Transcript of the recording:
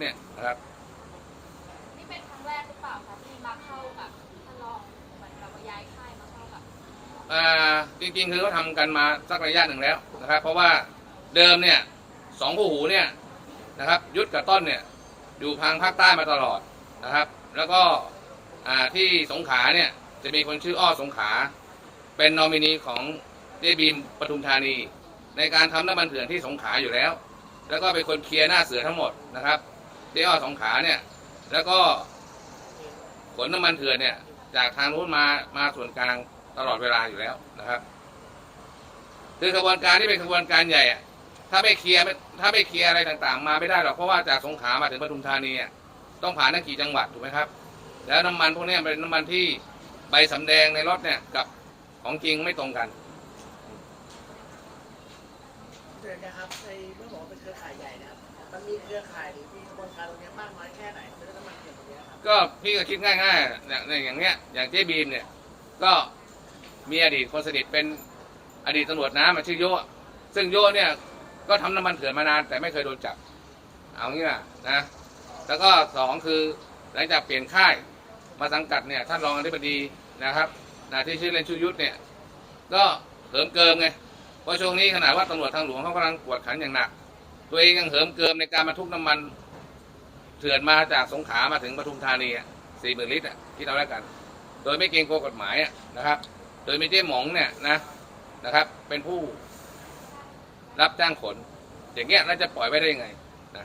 เนี่ยนะครับนี่เป็นครั้งแรกหรือเปล่าคะที่มาเข้ากับท่านรองเหมือนแบบว่าย้ายค่ายมาเข้ากับอ่าจริงๆคือเขาทำกันมาสักระยะหนึ่งแล้วนะครับ เพราะว่าเดิมเนี่ยสองคู่หูเนี่ยนะครับยุทธกับต้นเนี่ยอยู่ทางภาคใต้มาตลอดนะครับ แล้วก็อ่าที่สงขลาเนี่ยจะมีคนชื่ออ้อสงขลาเป็นนอมินีของเจบีมปทุมธานี ในการทำน้ำมันเถื่อนที่สงขลาอยู่แล้ว แล้วก็เป็นคนเคลียร์หน้าเสือทั้งหมดนะครับ เจ๊อ้อสองขาเนี่ย แล้วก็ขนน้ำมันเถื่อนเนี่ย จากทางนู้นมามาส่วนกลางตลอดเวลาอยู่แล้วนะครับคือขบวนการที่เป็นขบวนการใหญ่อะถ้าไม่เคลียร์ถ้าไม่เคลียร์อะไรต่าง ๆ มาไม่ได้หรอกเพราะว่าจากสงขลามาถึงปทุมธานีต้องผ่านทั้งกี่จังหวัดถูกไหมครับ แล้วน้ำมันพวกนี้เป็นน้ำมันที่ใบสำแดงในรถเนี่ยกับของจริงไม่ตรงกันเดือนนะครับในเมื่อบอกเป็นเครือข่ายใหญ่นะครับ เครือข่ายหรือมีกระบวนการตรงนี้มากน้อยแค่ไหนเรื่องน้ำมันเถื่อนตรงนี้ครับก็พี่ก็คิดง่ายๆอย่างอย่างเนี้ยอย่างเจ๊บีมเนี่ย ก็มีอดีตคนสนิทเป็นอดีตตำรวจน้ำมาชื่อโยะซึ่งโยะเนี่ยก็ทำน้ำมันเถื่อนมานานแต่ไม่เคยโดนจับ เอางี้นะนะ แล้วก็สองคือหลังจากเปลี่ยนค่ายมาสังกัดเนี่ยท่านรองอธิบดีนะครับนะที่ชื่อเล่นชื่อยุทธเนี่ย ก็เหิมเกิมไงเพราะช่วงนี้ขนาดว่าตำรวจทางหลวงเขากำลังกวดขันอย่างหนัก ตัวเองยังเหิมเกิมในการบรรทุกน้ำมันเถื่อนมาจากสงขลามาถึงปทุมธานีสี่หมื่นลิตรอะที่เราแล้วกัน โดยไม่เกรงกลัวกฎหมายอะนะครับ โดยมีเจ๊หมองเนี่ยนะนะครับ เป็นผู้รับจ้างขน อย่างเงี้ยเราจะปล่อยไว้ได้ยังไงนะ